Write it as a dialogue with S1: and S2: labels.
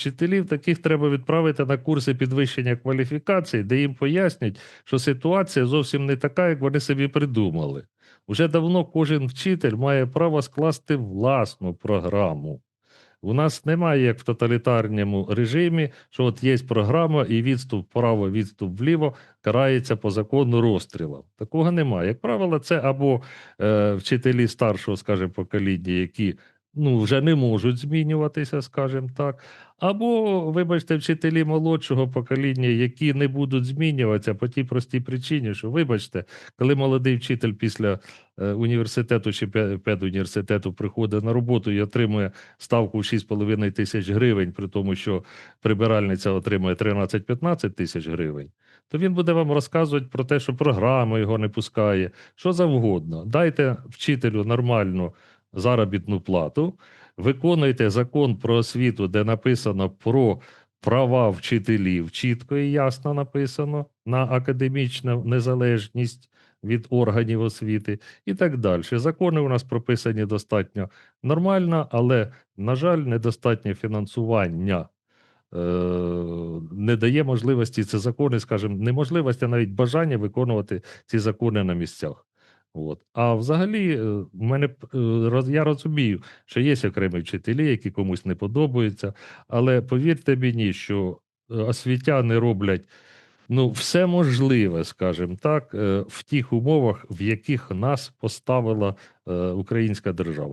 S1: вчителів таких треба відправити на курси підвищення кваліфікації, де їм пояснять, що ситуація зовсім не така, як вони собі придумали. Уже давно кожен вчитель має право скласти власну програму. У нас немає, як в тоталітарному режимі, що от є програма і відступ вправо, відступ вліво карається по закону розстрілом. Такого немає. Як правило, це або е, вчителі старшого, скажімо, покоління, які ну, вже не можуть змінюватися, скажімо так, або, вибачте, вчителі молодшого покоління, які не будуть змінюватися по тій простій причині, що, вибачте, коли молодий вчитель після е, університету чи педуніверситету приходить на роботу і отримує ставку в 6,5 тисяч гривень, при тому, що прибиральниця отримує 13-15 тисяч гривень, то він буде вам розказувати про те, що програма його не пускає, що завгодно. Дайте вчителю нормальну заробітну плату, виконуйте закон про освіту, де написано про права вчителів, чітко і ясно написано на академічну незалежність від органів освіти і так далі. Закони у нас прописані достатньо нормально, але, на жаль, недостатнє фінансування. е, Не дає можливості ці закони, скажімо, неможливості, а навіть бажання виконувати ці закони на місцях. От. А взагалі, е, мене е, роз- я розумію, що є окремі вчителі, які комусь не подобаються, але повірте мені, що е, освітяни роблять ну, все можливе, скажімо так, в тих умовах, в яких нас поставила українська держава.